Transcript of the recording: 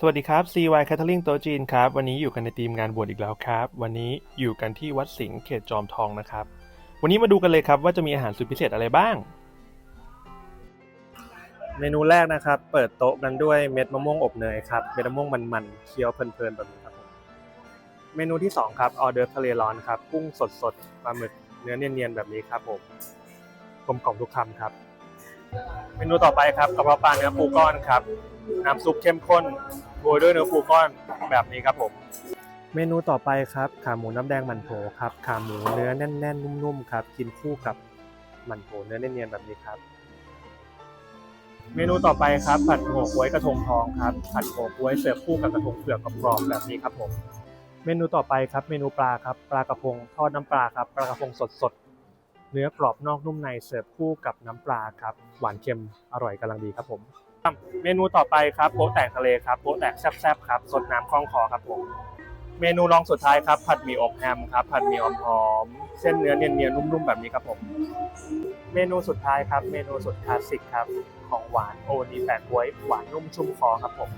สวัสดีครับ CY Catering โต๊ะจีนครับ วันนี้อยู่กันในทีมงานบวชอีกแล้วครับ วันนี้อยู่กันที่วัดสิงห์เขตจอมทองนะครับ วันนี้มาดูกันเลยครับว่าจะมีอาหารสุดพิเศษอะไรบ้าง เมนูแรกนะครับ เปิดโต๊ะกันด้วยเม็ดมะม่วงอบเนยครับ เม็ดมะม่วงมันๆเคี้ยวเพลินๆแบบนี้ครับผมเมนูที่สองครับออเดอร์ทะเลร้อนครับกุ้งสดๆปลาหมึกเนื้อเนียนๆแบบนี้ครับผมกลมกล่อมทุกคำครับ เมนูต่อไปครับกระเพาะปลาเนื้อปูก้อนครับน้ำซุปเข้มข้น โรยด้วยเนื้อปูก้อนแบบนี้ครับผมเมนูต่อไปครับขาหมูน้ำแดงมันโถครับขาหมูเนื้อแน่น ๆ นุ่มๆครับกินคู่กับมันโถเนื้อเนียนๆแบบนี้ครับ เมนูต่อไปครับผัดโหกล้วยกระทงทองครับผัดโหกล้วยเสิร์ฟคู่กับกระทงเปลือกกรอบๆแบบนี้ครับผมเมนูต่อไปครับเมนูปลาครับปลากระพงทอดน้ำปลาครับปลากระพงสดๆเนื้อกรอบนอกนุ่มในเสิร์ฟคู่กับน้ำปลาครับหวานเค็มอร่อยกำลังดีครับผม เมนูต่อไปครับโป๊ะแตกทะเลครับโป๊ะแตกแซ่บๆครับสดน้ำคล่องคอครับผมเมนูรองสุดท้ายครับผัดหมี่อบแฮมครับผัดหมี่หอมเส้นเนื้อเนียนๆนุ่มๆแบบนี้ครับผม เมนูสุดท้ายครับ เมนูสุดคลาสสิกครับ ของหวานโอนีแปะบ๊วยหวานนุ่มชุ่มคอครับผม